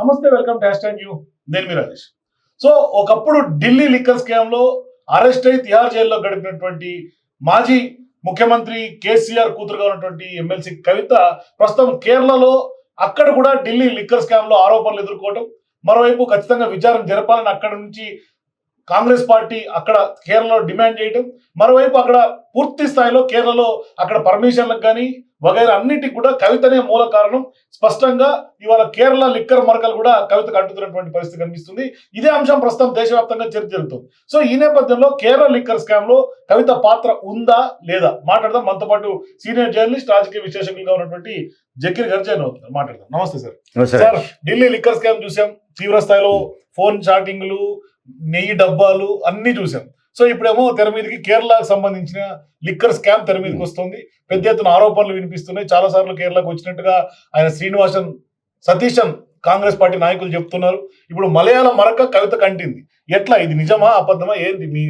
నమస్తే welcome to hash you నేను మీ Rajesh. So ఒకప్పుడు ఢిల్లీ లిక్కర్ స్కామ్లో అరెస్ట్ అయి తిహార్ జైల్లో గడిపినటువంటి మాజీ ముఖ్యమంత్రి కేసీఆర్ కూతురుగా ఉన్నటువంటి ఎమ్మెల్సీ కవిత ప్రస్తుతం కేరళలో అక్కడ కూడా ఢిల్లీ లిక్కర్ స్కామ్లో ఆరోపణలు ఎదుర్కోవటం మరోవైపు ఖచ్చితంగా విచారణ జరపాలని అక్కడ నుంచి కాంగ్రెస్ పార్టీ అక్కడ కేరళలో డిమాండ్ చేయటం మరోవైపు అక్కడ పూర్తి స్థాయిలో కేరళలో అక్కడ పర్మిషన్లకు కానీ వగైరా అన్నిటికి కూడా కవితనే మూల కారణం. స్పష్టంగా ఇవాళ కేరళ లిక్కర్ మరకలు కూడా కవితకు అంటుతున్నటువంటి పరిస్థితి కనిపిస్తుంది. ఇదే అంశం ప్రస్తుతం దేశవ్యాప్తంగా చర్చ జరుగుతుంది. సో ఈ నేపథ్యంలో కేరళ లిక్కర్ స్కామ్లో కవిత పాత్ర ఉందా లేదా? మాట్లాడదాం. మనతో పాటు సీనియర్ జర్నలిస్ట్ రాజకీయ విశ్లేషకులుగా ఉన్నటువంటి జకీర్ గారు జాయిన్ అవుతున్నారు. మాట్లాడదాం. నమస్తే sir. Sir. Delhi liquor scam చూసాం. తీవ్ర స్థాయిలో ఫోన్ చాటింగ్లు నెయ్యి డబ్బాలు అన్ని చూసాం. సో ఇప్పుడేమో తెర మీదకి కేరళకు సంబంధించిన లిక్కర్ స్కామ్ తెర మీదకి వస్తుంది. పెద్ద ఎత్తున ఆరోపణలు వినిపిస్తున్నాయి. చాలా సార్లు కేరళకు వచ్చినట్టుగా ఆయన శ్రీనివాసన్ సతీశన్ కాంగ్రెస్ పార్టీ నాయకులు చెప్తున్నారు. ఇప్పుడు మలయాళ మరక కవిత కంటింది. ఎట్లా? ఇది నిజమా? అబద్ధమా? ఏంటి? మీ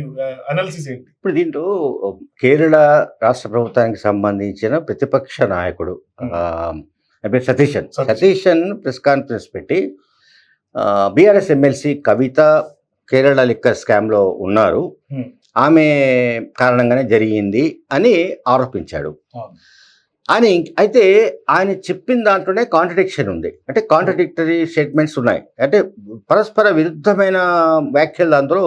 అనాలిసిస్ ఏంటి? ఇప్పుడు దీంట్లో కేరళ రాష్ట్ర ప్రభుత్వానికి సంబంధించిన ప్రతిపక్ష నాయకుడు పేరు సతీశన్. సతీశన్ ప్రెస్ కాన్ఫరెన్స్ పెట్టి BRS MLC Kavitha Kerala liquor స్కామ్లో ఉన్నారు. ఆమె కారణంగానే జరిగింది అని ఆరోపించాడు. అని అయితే ఆయన చెప్పిన దాంట్లోనే కాంట్రడిక్షన్ ఉంది అంటే కాంట్రడిక్టరీ స్టేట్మెంట్స్ ఉన్నాయి అంటే పరస్పర విరుద్ధమైన వ్యాఖ్యలు దాంట్లో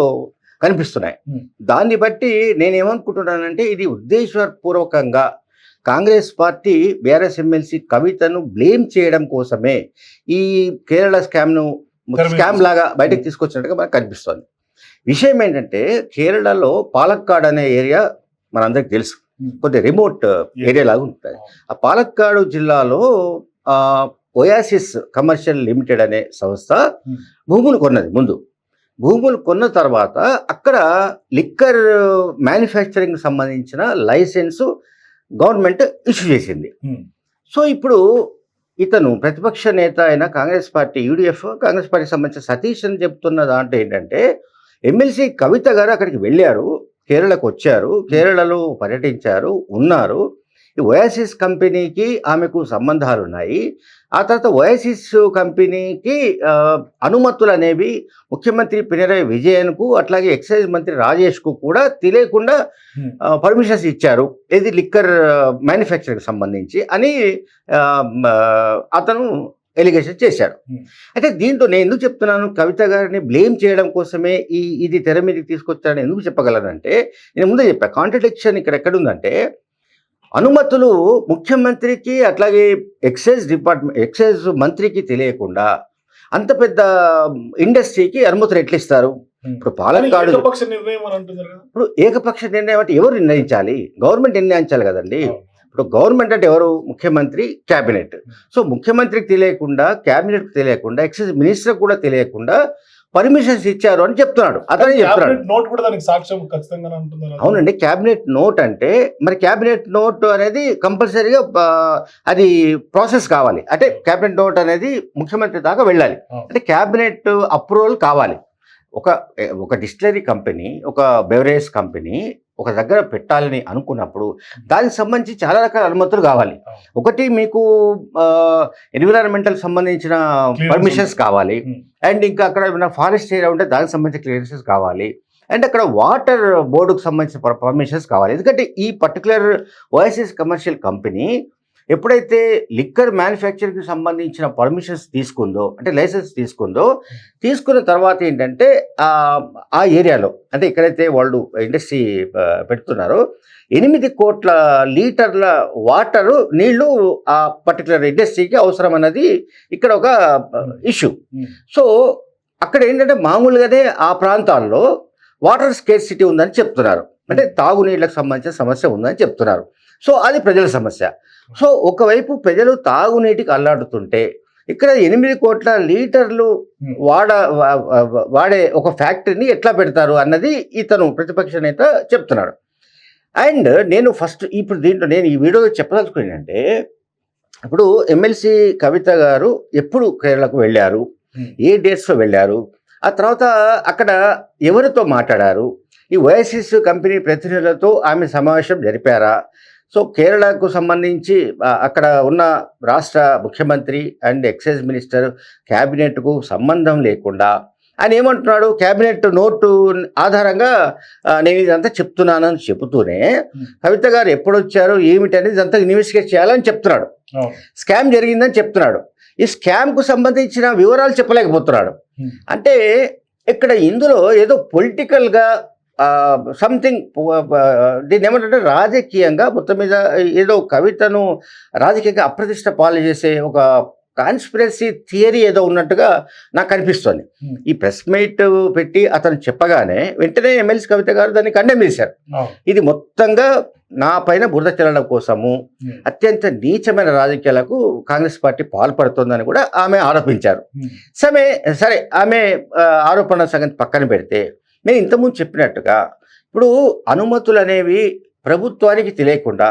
కనిపిస్తున్నాయి. దాన్ని బట్టి నేనేమనుకుంటున్నానంటే ఇది ఉద్దేశపూర్వకంగా కాంగ్రెస్ పార్టీ బీఆర్ఎస్ ఎమ్మెల్సీ కవితను బ్లేమ్ చేయడం కోసమే ఈ కేరళ స్కామ్ను స్కామ్ లాగా బయటకు తీసుకొచ్చినట్టుగా మనకు కనిపిస్తుంది. విషయం ఏంటంటే కేరళలో పాలక్కాడ్ అనే ఏరియా మనందరికి తెలుసు. కొద్దిగా రిమోట్ ఏరియా లాగా ఉంటుంది. ఆ పాలక్కాడు జిల్లాలో ఆ, ఒయాసిస్ కమర్షియల్ లిమిటెడ్ అనే సంస్థ. భూములు కొన్నది ముందు. భూములు కొన్న తర్వాత అక్కడ లిక్కర్ మ్యానుఫ్యాక్చరింగ్ సంబంధించిన లైసెన్స్ గవర్నమెంట్ ఇష్యూ చేసింది. సో ఇప్పుడు ఇతను ప్రతిపక్ష నేత అయిన కాంగ్రెస్ పార్టీ యూడిఎఫ్ కాంగ్రెస్ పార్టీకి సంబంధించిన సతీష్ అని చెప్తున్న దాంట్లో ఏంటంటే ఎమ్మెల్సీ కవిత గారు అక్కడికి వెళ్ళారు కేరళకు వచ్చారు కేరళలో పర్యటించారు ఉన్నారు. ఈ ఓయాసిస్ కంపెనీకి ఆమెకు సంబంధాలు ఉన్నాయి ఆ తర్వాత ఓయాసిస్ కంపెనీకి అనుమతులు అనేవి ముఖ్యమంత్రి పినరయ్ విజయన్కు అట్లాగే ఎక్సైజ్ మంత్రి రాజేష్కు కూడా తెలియకుండా. పర్మిషన్స్ ఇచ్చారు ఇది లిక్కర్ మ్యానుఫ్యాక్చరింగ్ సంబంధించి అని అతను ఎలిగేషన్ చేశాడు. అయితే దీంతో నేను ఎందుకు చెప్తున్నాను కవిత గారిని బ్లేమ్ చేయడం కోసమే ఈ ఇది తెర మీదకి తీసుకొచ్చాడని ఎందుకు చెప్పగలనంటే నేను ముందే చెప్పా కాంట్రడిక్షన్ ఇక్కడ ఎక్కడుందంటే అనుమతులు ముఖ్యమంత్రికి అట్లాగే ఎక్సైజ్ డిపార్ట్మెంట్ ఎక్సైజ్ మంత్రికి తెలియకుండా అంత పెద్ద ఇండస్ట్రీకి అనుమతులు ఎట్లా ఇస్తారు Hmm. ఇప్పుడు పాలక్కాడు ఇప్పుడు ఏకపక్ష నిర్ణయం అంటే ఎవరు నిర్ణయించాలి? గవర్నమెంట్ నిర్ణయించాలి కదండి. ఇప్పుడు గవర్నమెంట్ అంటే ఎవరు? ముఖ్యమంత్రి క్యాబినెట్. సో ముఖ్యమంత్రికి తెలియకుండా క్యాబినెట్కి తెలియకుండా ఎక్సైజ్ మినిస్టర్ కూడా తెలియకుండా పర్మిషన్స్ ఇచ్చారు అని చెప్తున్నాడు. అతనే చెప్తున్నాడు. నోట్ కూడా దానికి సాక్ష్యం ఖచ్చితంగా అవునండి క్యాబినెట్ నోట్ అంటే మరి క్యాబినెట్ నోట్ అనేది కంపల్సరీగా అది ప్రాసెస్ కావాలి. అంటే క్యాబినెట్ నోట్ అనేది ముఖ్యమంత్రి దాకా వెళ్ళాలి. అంటే క్యాబినెట్ అప్రూవల్ కావాలి. ఒక ఒక డిస్టిలరీ కంపెనీ ఒక బెవరేజ్ కంపెనీ ఒక దగ్గర పెట్టాలని అనుకున్నప్పుడు దానికి సంబంధించి చాలా రకాల అనుమతులు కావాలి. ఒకటి మీకు ఎన్విరాన్మెంటల్ సంబంధించిన పర్మిషన్స్. కావాలి. అండ్ ఇంకా అక్కడ ఏమైనా ఫారెస్ట్ ఏరియా ఉంటే దానికి సంబంధించిన క్లియరెన్సెస్ కావాలి అండ్ అక్కడ వాటర్ బోర్డుకు సంబంధించిన పర్మిషన్స్ కావాలి ఎందుకంటే ఈ పర్టికులర్ ఓఎస్ఎస్ కమర్షియల్ కంపెనీ ఎప్పుడైతే లిక్కర్ మ్యానుఫ్యాక్చరింగ్కి సంబంధించిన పర్మిషన్స్ తీసుకుందో అంటే లైసెన్స్ తీసుకుందో తీసుకున్న తర్వాత ఏంటంటే ఆ ఏరియాలో అంటే ఎక్కడైతే వాళ్ళు ఇండస్ట్రీ పెడుతున్నారో ఎనిమిది కోట్ల లీటర్ల వాటరు నీళ్ళు ఆ పర్టికులర్ ఇండస్ట్రీకి అవసరం అన్నది ఇక్కడ ఒక ఇష్యూ. Hmm. సో అక్కడ ఏంటంటే మామూలుగానే ఆ ప్రాంతాల్లో వాటర్ స్కేర్ సిటీ ఉందని చెప్తున్నారు. అంటే తాగునీళ్ళకి సంబంధించిన సమస్య ఉందని చెప్తున్నారు. సో అది ప్రజల సమస్య. సో ఒకవైపు ప్రజలు తాగునీటికి అల్లాడుతుంటే ఇక్కడ ఎనిమిది కోట్ల లీటర్లు Hmm. వాడ వాడే ఒక ఫ్యాక్టరీని ఎట్లా పెడతారు అన్నది ఇతను ప్రతిపక్ష నేత చెప్తున్నాడు అండ్ నేను ఫస్ట్ ఇప్పుడు దీంట్లో నేను ఈ వీడియోలో చెప్పదలుచుకున్నానంటే ఇప్పుడు ఎమ్మెల్సీ కవిత గారు ఎప్పుడు కేరళకు వెళ్ళారు Hmm. ఏ డేట్స్లో వెళ్ళారు ఆ తర్వాత అక్కడ ఎవరితో మాట్లాడారు ఈ ఓఎస్ఎస్ కంపెనీ ప్రతినిధులతో ఆమె సమావేశం జరిపారా సో కేరళకు సంబంధించి అక్కడ ఉన్న రాష్ట్ర ముఖ్యమంత్రి అండ్ ఎక్సైజ్ మినిస్టర్ క్యాబినెట్కు సంబంధం లేకుండా ఆయన ఏమంటున్నాడు? క్యాబినెట్ నోటు ఆధారంగా నేను ఇదంతా చెప్తున్నానని చెబుతూనే కవిత గారు ఎప్పుడు వచ్చారు ఏమిటి అనేది ఇదంతా ఇన్వెస్టిగేట్ చేయాలని చెప్తున్నాడు. స్కామ్ జరిగిందని చెప్తున్నాడు. ఈ స్కామ్కు సంబంధించిన వివరాలు చెప్పలేకపోతున్నాడు. అంటే ఇక్కడ ఇందులో ఏదో పొలిటికల్గా సంథింగ్ దీన్ని ఏమంటే రాజకీయంగా మొత్తం మీద ఏదో కవితను రాజకీయంగా అప్రతిష్ట పాలు చేసే ఒక కాన్స్పిరసీ థియరీ ఏదో ఉన్నట్టుగా నాకు అనిపిస్తుంది Hmm. ఈ ప్రెస్ మీట్ పెట్టి అతను చెప్పగానే వెంటనే ఎమ్మెల్సీ కవిత గారు దాన్ని కండెమ్ చేశారు. ఇది మొత్తంగా నా పైన బురద చల్లడం కోసము Hmm. అత్యంత నీచమైన రాజకీయాలకు కాంగ్రెస్ పార్టీ పాల్పడుతోందని కూడా ఆమె ఆరోపించారు Hmm. సమే సరే ఆమె ఆరోపణ సంగతి పక్కన పెడితే నేను ఇంతకుముందు చెప్పినట్టుగా ఇప్పుడు అనుమతులు అనేవి ప్రభుత్వానికి తెలియకుండా.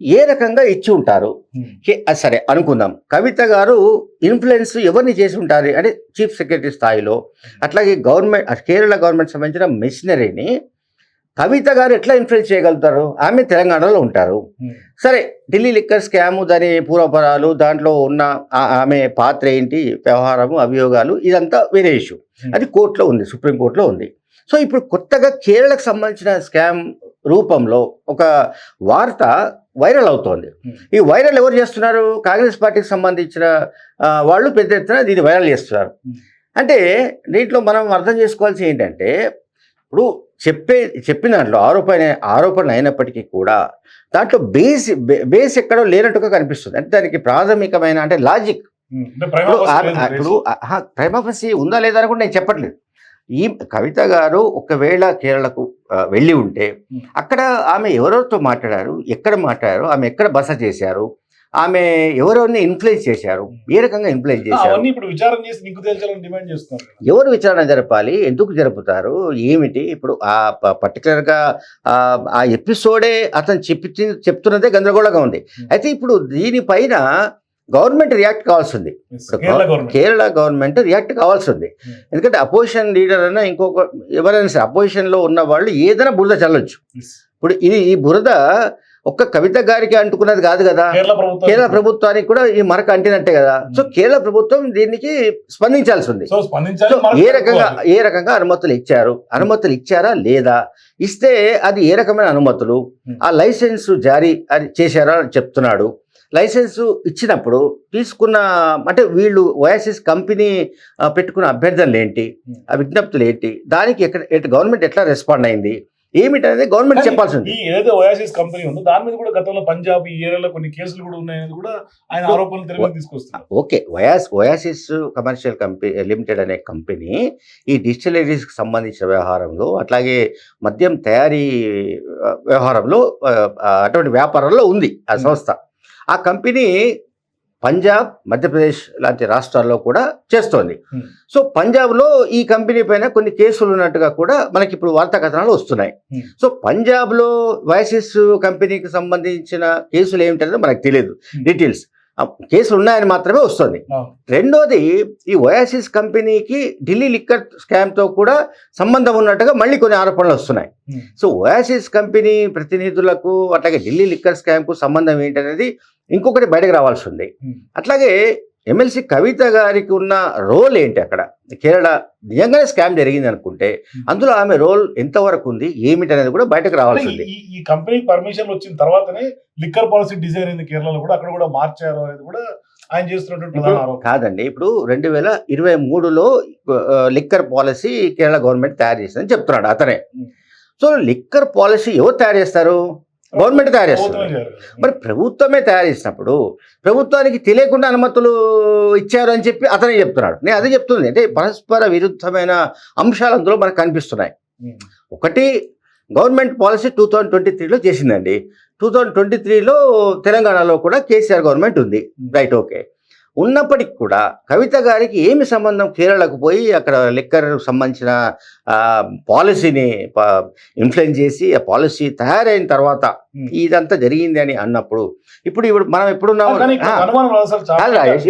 ఏ రకంగా ఇచ్చి ఉంటారు Hmm. సరే అనుకుందాం కవిత గారు ఇన్ఫ్లుయెన్స్ ఎవరిని చేసి ఉంటారు అంటే చీఫ్ సెక్రటరీ స్థాయిలో అట్లాగే గవర్నమెంట్ కేరళ గవర్నమెంట్ సంబంధించిన మెషినరీని కవిత గారు ఎట్లా ఇన్ఫ్లుయెన్స్ చేయగలుగుతారు ఆమె తెలంగాణలో ఉంటారు Hmm. సరే ఢిల్లీ లిక్కర్ స్కాము దాని పూర్వపరాలు దాంట్లో ఉన్న ఆమె పాత్ర ఏంటి వ్యవహారము అభియోగాలు ఇదంతా వేరే ఇష్యూ Hmm. అది కోర్టులో ఉంది సుప్రీంకోర్టులో ఉంది సో ఇప్పుడు కొత్తగా కేరళకు సంబంధించిన స్కామ్ రూపంలో ఒక వార్త వైరల్ అవుతోంది Hmm. ఈ వైరల్ ఎవరు చేస్తున్నారు కాంగ్రెస్ పార్టీకి సంబంధించిన వాళ్ళు పెద్ద ఎత్తున దీన్ని వైరల్ చేస్తున్నారు Hmm. అంటే దీంట్లో మనం అర్థం చేసుకోవాల్సి ఏంటంటే ఇప్పుడు చెప్పే చెప్పిన దాంట్లో ఆరోపణ ఆరోపణ అయినప్పటికీ కూడా దాంట్లో బేస్ బేస్ ఎక్కడో లేనట్టుగా కనిపిస్తుంది అంటే దానికి ప్రాథమికమైన అంటే లాజిక్ Hmm. ఇప్పుడు. ప్రైమఫసి ఉందా లేదా అని కూడా నేను చెప్పట్లేదు ఈ కవిత గారు ఒకవేళ కేరళకు వెళ్ళి ఉంటే. అక్కడ ఆమె ఎవరెవరితో మాట్లాడారు? ఎక్కడ మాట్లాడారు? ఆమె ఎక్కడ బస చేశారు? ఆమె ఎవరెవరిని ఇన్ఫ్లుయెన్స్ చేశారు? ఏ రకంగా ఇన్ఫ్లుయెన్స్ చేశారు? అవన్నీ ఇప్పుడు విచారం చేసి నీకు తేల్చాలని డిమాండ్ చేస్తున్నారు కదా. ఎవరు విచారణ జరపాలి? ఎందుకు జరుపుతారు? ఏమిటి? ఇప్పుడు ఆ పర్టికులర్గా ఆ ఎపిసోడే అతను చెప్పి చెప్తున్నదే గందరగోళంగా ఉంది. అయితే ఇప్పుడు దీనిపైన గవర్నమెంట్ రియాక్ట్ కావాల్సింది Yes. ఇప్పుడు కేరళ గవర్నమెంట్ రియాక్ట్ కావాల్సి ఉంది Hmm. ఎందుకంటే అపోజిషన్ లీడర్ అయినా ఇంకొక ఎవరైనా సరే అపోజిషన్లో ఉన్న వాళ్ళు ఏదైనా బురద చల్లొచ్చు. ఇప్పుడు ఇది ఈ బురద ఒక్క కవిత గారికి అంటుకున్నది కాదు కదా కేరళ ప్రభుత్వం కేరళ ప్రభుత్వానికి కూడా ఈ మరక అంటినట్టే కదా సో Hmm. కేరళ ప్రభుత్వం దీనికి స్పందించాల్సి ఉంది సో సో ఏ రకంగా. ఏ రకంగా అనుమతులు ఇచ్చారు అనుమతులు ఇచ్చారా లేదా ఇస్తే అది ఏ రకమైన అనుమతులు Hmm. ఆ లైసెన్స్ జారీ చేశారా అని చెప్తున్నాడు లైసెన్స్ ఇచ్చినప్పుడు తీసుకున్న అంటే వీళ్ళు ఓయాసిస్ కంపెనీ పెట్టుకున్న అభ్యర్థనలు ఏంటి. ఆ విజ్ఞప్తులు ఏంటి దానికి ఎక్కడ గవర్నమెంట్ ఎట్లా రెస్పాండ్ అయింది? ఏమిటనేది గవర్నమెంట్ చెప్పాల్సి ఉంది ఏదైతే ఓయాసిస్ కంపెనీ ఉందో దాని మీద కూడా గతంలో పంజాబ్ ఈ ఏరియాలో కొన్ని కేసులు కూడా ఉన్నాయని కూడా ఆయన ఆరోపణలు తెలివి తీసుకొస్తున్నారు. ఓకే. వయాస్ ఒయాసిస్ కమర్షియల్ కంపెనీ లిమిటెడ్ అనే కంపెనీ ఈ డిస్టిలరీస్కి సంబంధించిన వ్యవహారంలో అట్లాగే మద్యం తయారీ వ్యవహారంలో అటువంటి వ్యాపారంలో ఉంది ఆ. సంస్థ. ఆ కంపెనీ పంజాబ్ మధ్యప్రదేశ్ లాంటి రాష్ట్రాల్లో కూడా చేస్తోంది. సో పంజాబ్లో ఈ కంపెనీ పైన కొన్ని కేసులు ఉన్నట్టుగా కూడా మనకి ఇప్పుడు వార్తా కథనాలు వస్తున్నాయి. సో పంజాబ్లో వయాసిస్ కంపెనీకి సంబంధించిన కేసులు ఏమిటనేది మనకు తెలియదు. డీటెయిల్స్ కేసులు ఉన్నాయని మాత్రమే వస్తుంది. రెండోది ఈ ఒయాసిస్ కంపెనీకి ఢిల్లీ లిక్కర్ స్కామ్తో కూడా సంబంధం ఉన్నట్టుగా మళ్ళీ కొన్ని ఆరోపణలు వస్తున్నాయి. సో ఒయాసిస్ కంపెనీ ప్రతినిధులకు అట్లాగే ఢిల్లీ లిక్కర్ స్కామ్కు సంబంధం ఏంటనేది ఇంకొకటి బయటకు రావాల్సి ఉంది. అట్లాగే ఎమ్మెల్సీ కవిత గారికి ఉన్న రోల్ ఏంటి అక్కడ? కేరళ నిజంగానే స్కామ్ జరిగింది అనుకుంటే Hmm. అందులో ఆమె రోల్ ఎంతవరకు ఉంది? ఏమిటి అనేది కూడా బయటకు రావాల్సి అంటే ఉంది ఈ- కంపెనీ పర్మిషన్ వచ్చిన తర్వాతనే లిక్కర్ పాలసీ డిజైన్ అయింది కేరళలో కూడా. అక్కడ కూడా మార్చారు అనేది కూడా ఆయన చేస్తున్నటువంటి కాదండి ఇప్పుడు రెండు వేల ఇరవై మూడులో లిక్కర్ పాలసీ కేరళ గవర్నమెంట్ తయారు చేసిందని చెప్తున్నాడు అతనే. Hmm. సో లిక్కర్ పాలసీ ఎవరు తయారు చేస్తారు? గవర్నమెంట్ తయారు చేస్తుంది. మరి ప్రభుత్వమే తయారు చేసినప్పుడు ప్రభుత్వానికి తెలియకుండా అనుమతులు ఇచ్చారు అని చెప్పి అతనే చెప్తున్నాడు. నేను అదే చెప్తుంది. అంటే పరస్పర విరుద్ధమైన అంశాలు అందులో మనకు కనిపిస్తున్నాయి. ఒకటి government policy two thousand twenty త్రీలో చేసిందండి. టూ థౌజండ్ ట్వంటీ త్రీలో తెలంగాణలో కూడా కేసీఆర్ గవర్నమెంట్ ఉంది. Right okay. ఉన్నప్పటికి కూడా కవిత గారికి ఏమి సంబంధం కేరళకు పోయి అక్కడ లిక్కర్ సంబంధించిన పాలసీని ఇన్ఫ్లుయెన్స్ చేసి ఆ పాలసీ తయారైన తర్వాత. ఇదంతా జరిగింది అని అన్నప్పుడు ఇప్పుడు ఇప్పుడు మనం ఎప్పుడున్నాము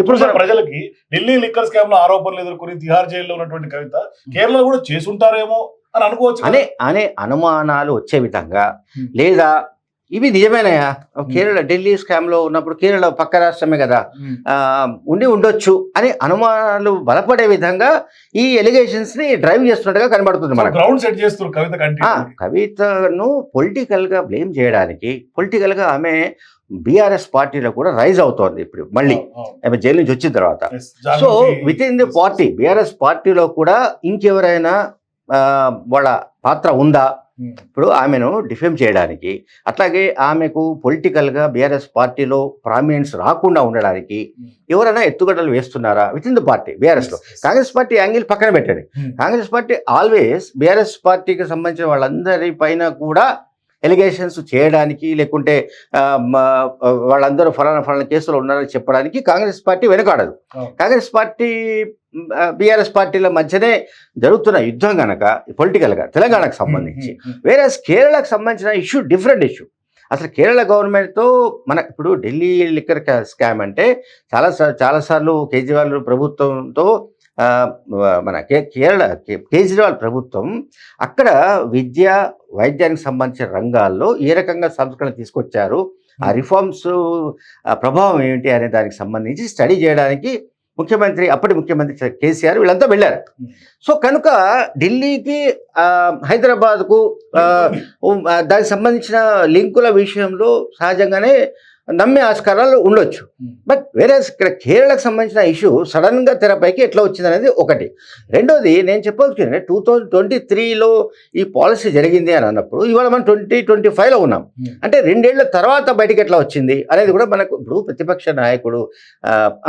ఇప్పుడు ప్రజలకి ఢిల్లీ లిక్కర్ స్కామ్లో ఆరోపణలు ఎదుర్కొని తిహార్ జైల్లో ఉన్నటువంటి కవిత కేరళ కూడా చేసుంటారేమో అని అనుకోవచ్చు. అనే అనే అనుమానాలు వచ్చే విధంగా. లేదా ఇవి నిజమేనాయా కేరళ ఢిల్లీ స్కామ్లో ఉన్నప్పుడు కేరళ పక్క రాష్ట్రమే కదా. ఉండి ఉండొచ్చు అని అనుమానాలు బలపడే విధంగా ఈ ఎలిగేషన్స్ని డ్రైవ్ చేస్తున్నట్టుగా కనబడుతుంది మనకు. గ్రౌండ్ సెట్ చేస్తారు కవిత ఆ, కంటే కవితను పొలిటికల్గా బ్లేమ్ చేయడానికి పొలిటికల్గా ఆమె బీఆర్ఎస్ పార్టీలో కూడా రైజ్ అవుతోంది ఇప్పుడు మళ్ళీ. ఆమె జైలు నుంచి వచ్చిన తర్వాత. So with in the party BRS పార్టీలో కూడా ఇంకెవరైనా వాళ్ళ పాత్ర ఉందా? ఇప్పుడు ఆమెను డిఫెమ్ చేయడానికి అట్లాగే ఆమెకు పొలిటికల్గా బీఆర్ఎస్ పార్టీలో ప్రామినెన్స్ రాకుండా ఉండడానికి ఎవరైనా ఎత్తుగడలు వేస్తున్నారా? విత్ ఇన్ ద పార్టీ బీఆర్ఎస్లో కాంగ్రెస్ పార్టీ యాంగిల్ పక్కన పెట్టండి. కాంగ్రెస్ పార్టీ ఆల్వేస్ బీఆర్ఎస్ పార్టీకి సంబంధించిన వాళ్ళందరి పైన కూడా ఎలిగేషన్స్ చేయడానికి లేకుంటే వాళ్ళందరూ ఫలానా ఫలానా కేసులో ఉన్నారని చెప్పడానికి కాంగ్రెస్ పార్టీ వెనకాడదు. కాంగ్రెస్ పార్టీ బీఆర్ఎస్ పార్టీల మధ్యనే జరుగుతున్న యుద్ధం గనక పొలిటికల్గా తెలంగాణకు సంబంధించి వేరే కేరళకు సంబంధించిన ఇష్యూ డిఫరెంట్ ఇష్యూ. అసలు కేరళ గవర్నమెంట్తో మన ఇప్పుడు ఢిల్లీ లిక్కర్ స్కామ్ అంటే చాలా చాలాసార్లు కేజ్రీవాల్ ప్రభుత్వంతో మన కే కేరళ కేజ్రీవాల్ ప్రభుత్వం అక్కడ విద్య వైద్యానికి సంబంధించిన రంగాల్లో ఏ రకంగా సంస్కరణ తీసుకొచ్చారు? ఆ రిఫార్మ్స్ ప్రభావం ఏంటి అనే దానికి సంబంధించి స్టడీ చేయడానికి ముఖ్యమంత్రి అప్పటి ముఖ్యమంత్రి కేసీఆర్ వీళ్ళంతా వెళ్ళారు. సో కనుక ఢిల్లీకి హైదరాబాద్కు దానికి సంబంధించిన లింకుల విషయంలో సహజంగానే నమ్మే ఆస్కారాలు ఉండొచ్చు. బట్ వేరే ఇక్కడ కేరళకు సంబంధించిన ఇష్యూ సడన్గా తెరపైకి ఎట్లా వచ్చింది అనేది ఒకటి. రెండోది నేను చెప్పాల్సింది టూ థౌజండ్ ట్వంటీ త్రీలో ఈ పాలసీ జరిగింది అని అన్నప్పుడు ఇవాళ మనం ట్వంటీ ట్వంటీ ఫైవ్లో ఉన్నాం. అంటే రెండేళ్ళ తర్వాత బయటికి ఎట్లా వచ్చింది అనేది కూడా మనకు ఇప్పుడు ప్రతిపక్ష నాయకుడు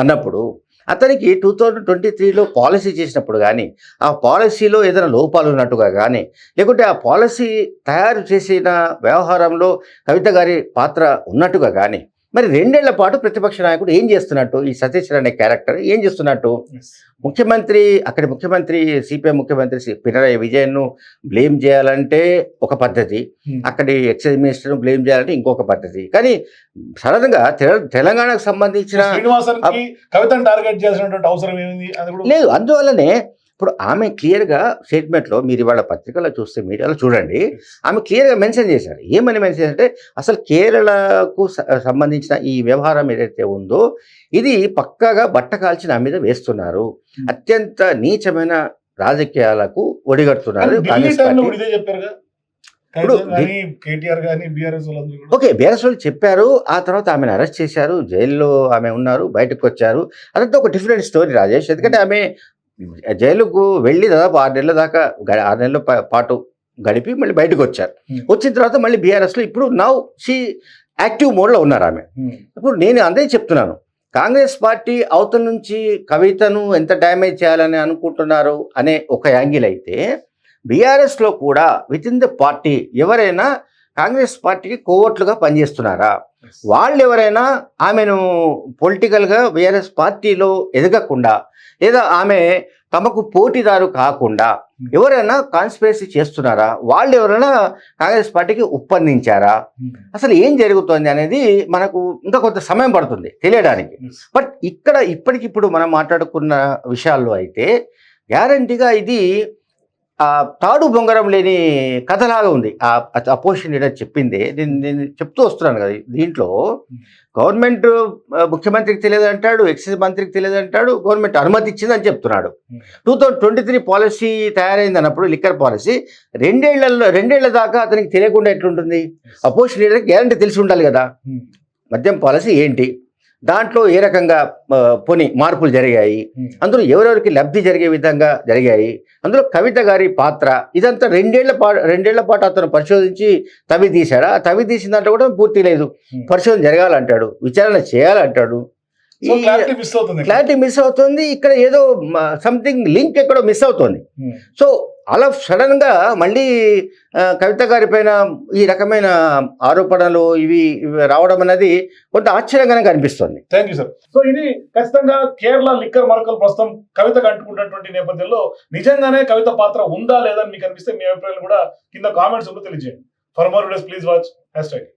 అన్నప్పుడు అతనికి టూ థౌజండ్ ట్వంటీ త్రీలో పాలసీ చేసినప్పుడు కానీ ఆ పాలసీలో ఏదైనా లోపాలు ఉన్నట్టుగా కానీ లేకుంటే ఆ పాలసీ తయారు చేసిన వ్యవహారంలో కవిత గారి పాత్ర ఉన్నట్టుగా కానీ మరి రెండేళ్ళ పాటు ప్రతిపక్ష నాయకుడు ఏం చేస్తున్నట్టు? ఈ సతీష్ అనే క్యారెక్టర్ ఏం చేస్తున్నట్టు? ముఖ్యమంత్రి అక్కడి ముఖ్యమంత్రి సిపిఎం ముఖ్యమంత్రి పినరయి విజయన్ను బ్లేమ్ చేయాలంటే ఒక పద్ధతి. అక్కడి ఎక్సైజ్ మినిస్టర్ను బ్లేమ్ చేయాలంటే ఇంకొక పద్ధతి. కానీ సడన్గా తెల- తెలంగాణకు సంబంధించిన లేదు అందువల్లనే ఇప్పుడు ఆమె క్లియర్గా స్టేట్మెంట్లో మీరు ఇవాళ పత్రికలో చూస్తే మీడియాలో చూడండి ఆమె క్లియర్గా మెన్షన్ చేశారు. ఏమని మెన్షన్ చేశారంటే అసలు కేరళకు సంబంధించిన ఈ వ్యవహారం ఏదైతే ఉందో ఇది పక్కాగా బట్ట కాల్చి నా మీద వేస్తున్నారు. అత్యంత నీచమైన రాజకీయాలకు ఒడిగడుతున్నారు ఇప్పుడు ఓకే బీఆర్ఎస్ వాళ్ళు చెప్పారు ఆ తర్వాత ఆమెను అరెస్ట్ చేశారు జైల్లో ఆమె ఉన్నారు బయటకు వచ్చారు. అదంతా ఒక డిఫరెంట్ స్టోరీ రాజేష్. ఎందుకంటే ఆమె జైలుకు వెళ్ళి దాదాపు ఆరు నెలల దాకా ఆరు నెలల పాటు గడిపి మళ్ళీ బయటకు వచ్చారు. వచ్చిన తర్వాత మళ్ళీ బీఆర్ఎస్లో ఇప్పుడు నౌ షీ యాక్టివ్ మోడ్లో ఉన్నారు ఆమె. ఇప్పుడు నేను అదే చెప్తున్నాను. కాంగ్రెస్ పార్టీ అవతల నుంచి కవితను ఎంత డ్యామేజ్ చేయాలని అనుకుంటున్నారు అనే ఒక యాంగిల్ అయితే బీఆర్ఎస్లో కూడా విత్ ఇన్ ద పార్టీ ఎవరైనా కాంగ్రెస్ పార్టీకి కోవట్లుగా పనిచేస్తున్నారా? వాళ్ళు ఎవరైనా ఆమెను పొలిటికల్గా బీఆర్ఎస్ పార్టీలో ఎదగకుండా లేదా ఆమె తమకు పోటీదారు కాకుండా ఎవరైనా కాన్స్పిరసీ చేస్తున్నారా వాళ్ళు ఎవరైనా కాంగ్రెస్ పార్టీకి ఉప్పందించారా ఉమ్. అసలు ఏం జరుగుతోంది అనేది మనకు ఇంకా కొంత సమయం పడుతుంది తెలియడానికి. బట్ ఇక్కడ ఇప్పటికిప్పుడు మనం మాట్లాడుకున్న విషయాల్లో అయితే గ్యారంటీగా ఇది ఆ తాడు బొంగరం లేని కథలాగా ఉంది. ఆ అపోజిషన్ లీడర్ చెప్పింది. నేను నేను చెప్తూ వస్తున్నాను కదా దీంట్లో. గవర్నమెంట్ ముఖ్యమంత్రికి తెలియదు అంటాడు ఎక్సైజ్ మంత్రికి తెలియదు అంటాడు గవర్నమెంట్ అనుమతి ఇచ్చిందని చెప్తున్నాడు. Hmm. Two thousand twenty three policy తయారైంది అన్నప్పుడు లిక్కర్ పాలసీ రెండేళ్ళలో రెండేళ్ళ దాకా అతనికి తెలియకుండా ఎట్లుంటుంది? అపోజిషన్ లీడర్కి గ్యారంటీ తెలిసి ఉండాలి కదా. ఉమ్. మద్యం పాలసీ ఏంటి? దాంట్లో ఏ రకంగా పోనీ మార్పులు జరిగాయి. అందులో ఎవరెవరికి లబ్ధి జరిగే విధంగా జరిగాయి అందులో కవిత గారి పాత్ర ఇదంతా రెండేళ్ళ పాటు రెండేళ్ళ పాటు అతను పరిశోధించి తవి తీశాడా ఆ తవి తీసిన దాంట్లో కూడా పూర్తి లేదు. పరిశోధన జరగాలంటాడు విచారణ చేయాలంటాడు క్లారిటీ మిస్ అవుతుంది ఇక్కడ ఏదో సంథింగ్ లింక్ ఎక్కడో మిస్ అవుతుంది. సో అలా సడన్గా మళ్ళీ కవిత గారి పైన ఈ రకమైన ఆరోపణలు ఇవి ఇవి రావడం అనేది కొంత ఆశ్చర్యంగానే కనిపిస్తుంది థ్యాంక్ యూ సార్. సో ఇది ఖచ్చితంగా కేరళ లిక్కర్ మరకలు ప్రస్తుతం కవితకు అంటుకున్నటువంటి నేపథ్యంలో నిజంగానే కవిత పాత్ర ఉందా లేదా మీకు అనిపిస్తే మీ అభిప్రాయాలు కూడా కింద కామెంట్స్ కూడా తెలియజేయండి. For more please watch hashtag